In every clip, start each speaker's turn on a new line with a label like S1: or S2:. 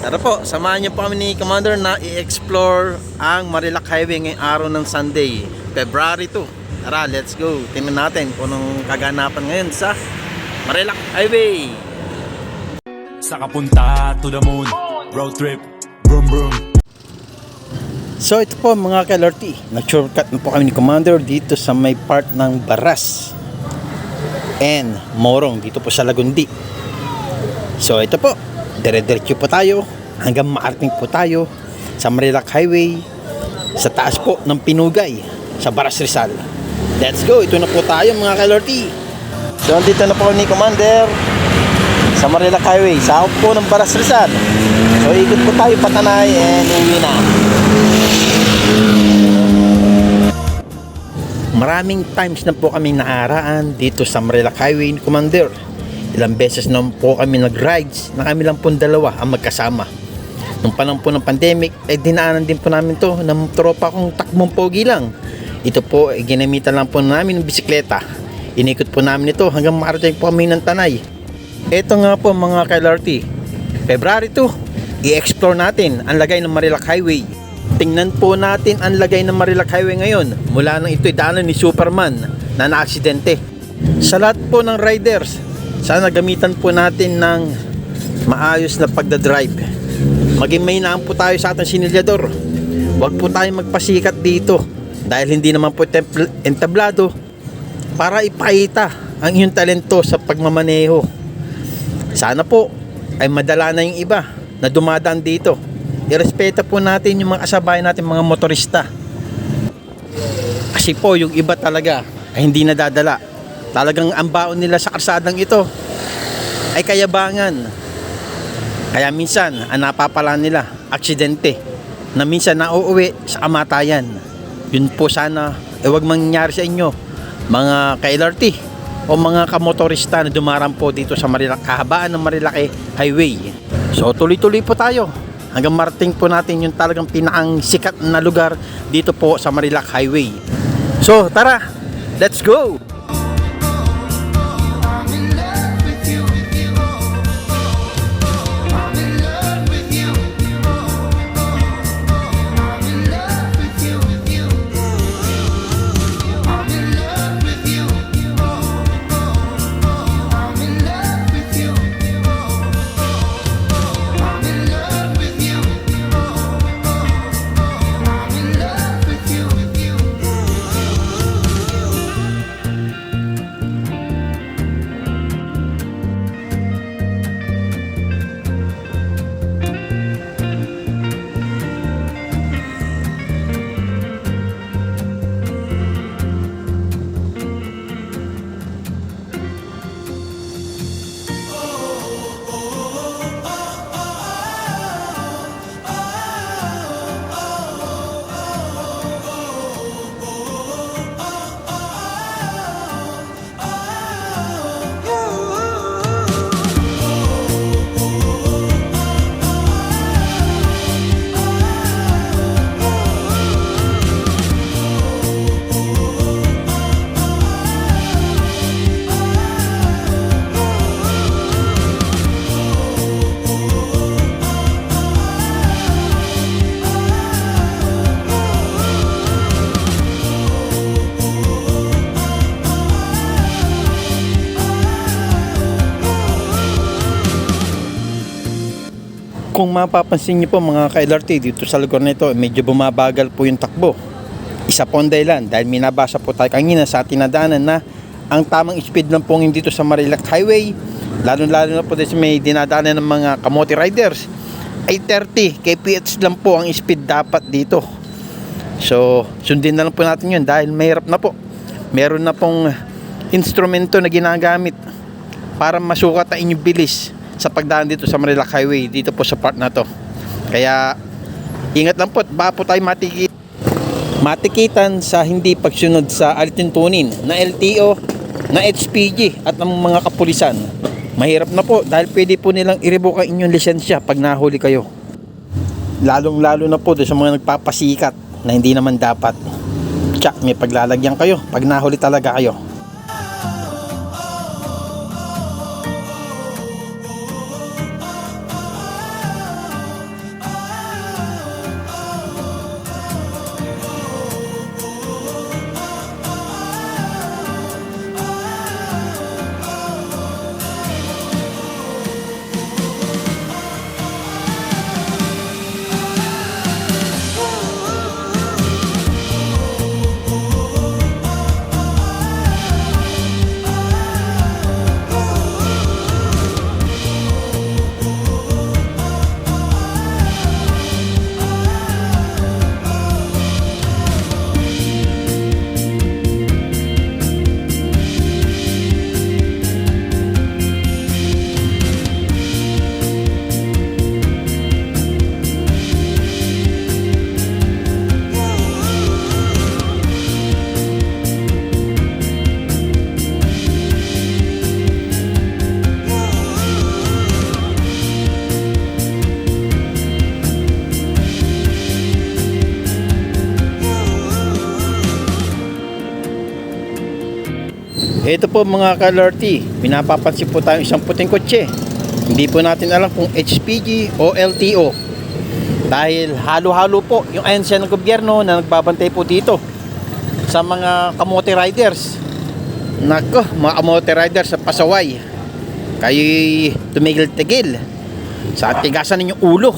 S1: Tara po, samahan niyo po kami ni Commander na i-explore ang Marilac Highway ngayong araw ng Sunday, February 2. Tara, let's go. Tingnan natin kung anong kaganapan ngayon sa Marilac Highway.
S2: Sa kapunta to the moon Road trip Vroom vroom
S1: So ito po mga ka-LRT, nag-shortcut na po kami ni Commander dito sa may part ng Baras and Morong dito po sa Lagundi. So ito po, dire-diretso po tayo hanggang maarating po tayo sa Marilac Highway sa taas po ng Pinugay sa Baras Rizal. Let's go, ito na po tayo mga ka-LRT. So andito na po ni Commander sa Marilac Highway, sa hawak po ng Baras Rizal. So ikot po tayo patanay and uwi na. Maraming times na po kami naaraan dito sa Marilac Highway ni Commander. Ilang beses na po kami nag-rides na kami lang po dalawa ang magkasama. Nung panahon po ng pandemic, eh dinaanan din po namin to ng tropa kong takbong pogi lang. Ito po, eh, ginamitan lang po namin ng bisikleta. Inikot po namin ito hanggang makarating po kami ng Tanay. Ito nga po mga ka-LRT, February 2, i-explore natin ang lagay ng Marilac Highway. Tingnan po natin ang lagay ng Marilac Highway ngayon mula nang ito'y daanan ni Superman na naaksidente. Sa lahat po ng riders, sana gamitan po natin ng maayos na pagdadrive. Maging mahinaan po tayo sa ating sinilyador. Huwag po tayo magpasikat dito dahil hindi naman po entablado para ipakita ang iyong talento sa pagmamaneho. Sana po ay madala na yung iba na dumadaan dito. Irespeta po natin yung mga kasabayan natin mga motorista. Kasi po yung iba talaga ay hindi nadadala. Talagang ang baon nila sa karsadang ito ay kayabangan. Kaya minsan ang napapala nila aksidente na minsan nauuwi sa kamatayan. Yun po sana eh wag mangyari sa inyo mga ka-LRT o mga kamotorista na dumarang po dito sa Marilac, kahabaan ng Marilaki Highway. So tuloy-tuloy po tayo hanggang marating po natin yung talagang pinakang sikat na lugar dito po sa Marilac Highway. So tara, let's go! Kung mapapansin niyo po mga ka-LRT dito sa lugar na ito, medyo bumabagal po yung takbo. Isa po ang dahilan dahil minabasa po tayo kanina sa ating nadaanan na ang tamang speed lang po ngayon dito sa Marilac Highway, lalo-lalo na po dito may dinadaanan ng mga kamote riders, ay 30 kph lang po ang speed dapat dito. So, sundin na lang po natin yun dahil mahirap na po. Meron na pong instrumento na ginagamit para masukat ang inyong bilis sa pagdaan dito sa Marilac Highway dito po sa part na to. Kaya ingat lang po, at baka po tayo matiki matikitan sa hindi pagsunod sa alituntunin na LTO, na HPG at ng mga kapulisan. Mahirap na po dahil pwede po nilang i-revoke ang inyong lisensya pag nahuli kayo. Lalong lalo na po sa mga nagpapasikat na hindi naman dapat. Tsak, may paglalagyan kayo pag nahuli talaga kayo. Ito po mga ka-LRT, pinapapansin po tayong isang puting kotse. Hindi po natin alam kung HPG o LTO. Dahil halo-halo po yung ahensya ng gobyerno na nagbabantay po dito sa mga kamote riders. Nako, mga kamote riders sa pasaway. Kayo tumigil-tigil sa tigasan ninyong ulo.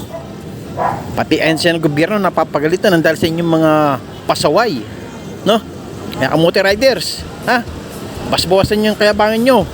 S1: Pati ahensya ng gobyerno napapagalitan dahil sa inyong mga pasaway. No? Kaya kamote riders, ha? Basbawasan yung kayabangan nyo.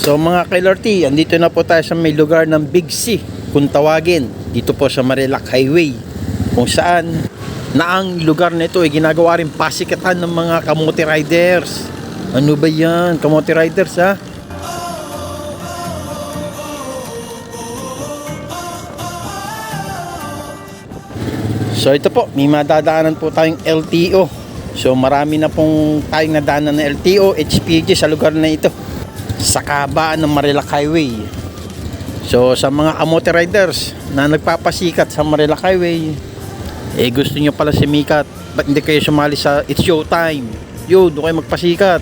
S1: So mga KLRT, andito na po tayo sa may lugar ng Big C, kung tawagin, dito po sa Marilac Highway, kung saan na ang lugar na ito ay ginagawa rin pasikatan ng mga kamote riders. Ano ba yan? Kamote riders ha? So ito po, may madadaanan po tayong LTO. So marami na pong tayong nadaanan ng LTO, HPG sa lugar na ito. Sa kabaan ng Marilac Highway. So sa mga kamote riders na nagpapasikat sa Marilac Highway, eh gusto nyo pala sumikat, ba't hindi kayo sumali sa It's Showtime? Yun, doon kayo magpasikat.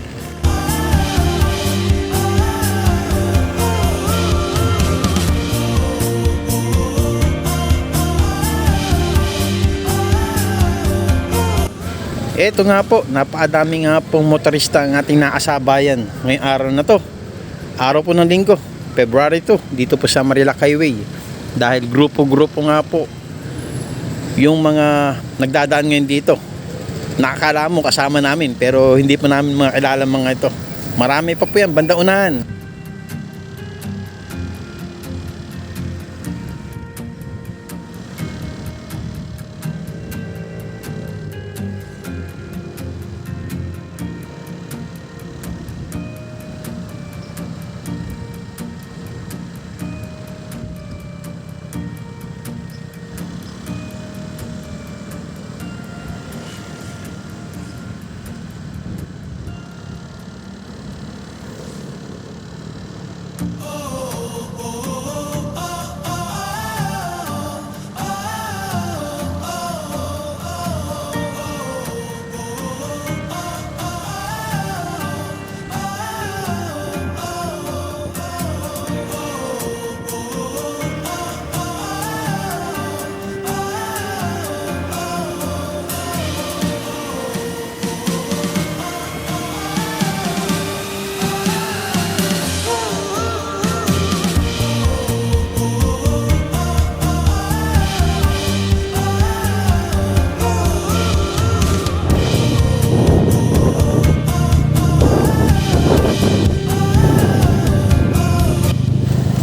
S1: Ito nga po, napakadami nga pong motorista ang ating naasabayan ngayong araw na to. Araw po ng linggo, February 2, dito po sa Marilac Highway. Dahil grupo-grupo nga po yung mga nagdadaan ngayon dito. Nakakala mo kasama namin pero hindi pa namin mga kilala mga ito. Marami pa po yan, banda unahan.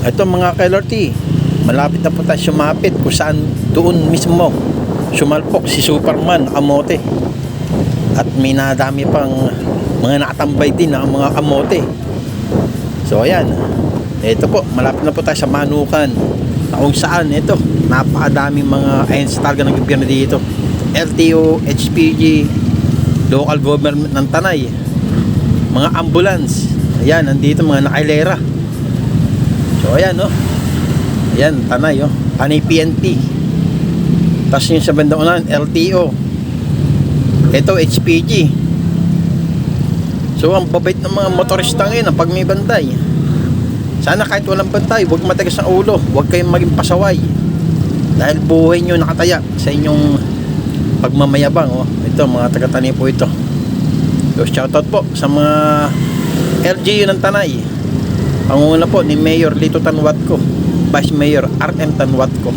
S1: Ito mga KLRT, malapit na po tayo sumapit kung saan doon mismo sumalpok si Superman kamote. At may nadami pang mga nakatambay din na mga kamote. So ayan, ito po, malapit na po tayo sa Manukan. Na kung saan, ito, napakadaming mga sa talaga ng gobyerno dito. LTO, HPG, local government ng Tanay, mga ambulance, ayan, nandito mga nakailera. So ayan no. Ayan, tanay oh. Tanay PNP. Tapos yung sa bandang unahan, LTO. Ito, HPG. So ang babait ng mga motorista ngayon pag may bantay. Sana kahit walang bantay, huwag matagas ang ulo. Huwag kayong maging pasaway. Dahil buhay nyo nakataya sa inyong pagmamayabang. Oh. Ito, mga taga-tanay po ito. So, shoutout po sa mga LGU ng Tanay. Pangunguna po ni Mayor Lito Tanwatko, Vice Mayor RM Tanwatko.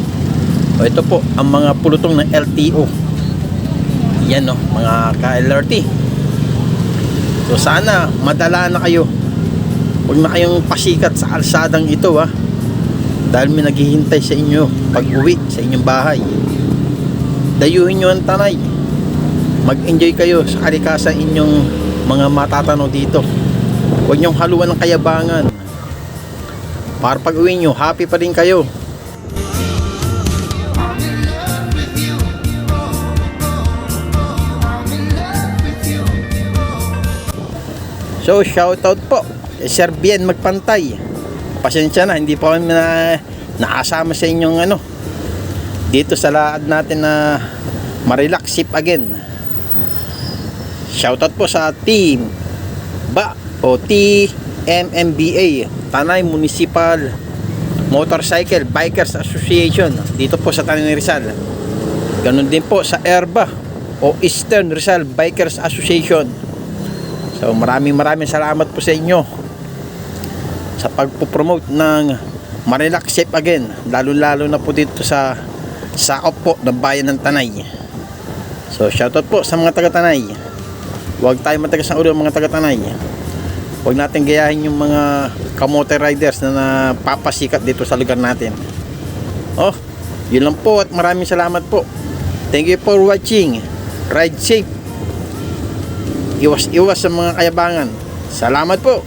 S1: O ito po, ang mga pulutong ng LTO. Yan no, mga ka-LRT. So sana madala na kayo. Huwag na kayong pasikat sa alsadang ito ha. Dahil may naghihintay sa inyo pag uwi sa inyong bahay. Dayuhin nyo ang tanay. Mag-enjoy kayo sa kalikasan inyong mga matatanaw dito. Huwag nyong haluan ng kayabangan. Para pag uwi nyo, happy pa rin kayo. So, shoutout po kay Sir Bien Magpantay. Pasensya na, hindi po kami na nakasama sa inyong ano. Dito sa laad natin na Marilac Sip again. Shoutout po sa team BA o TMMBA, Tanay Municipal Motorcycle Bikers Association dito po sa Tanay Rizal. Ganon din po sa ERBA o Eastern Rizal Bikers Association. So maraming maraming salamat po sa inyo sa pagpo-promote ng Marilac Safe Again lalo lalo na po dito sa sakop po ng bayan ng Tanay so shoutout po sa mga taga Tanay huwag tayo matagas ng ulo mga taga Tanay huwag natin gayahin yung mga kamote riders na napapasikat dito sa lugar natin. Oh yun lang po at maraming salamat po. Thank you for watching. Ride safe. Iwas-iwas sa mga kayabangan. Salamat po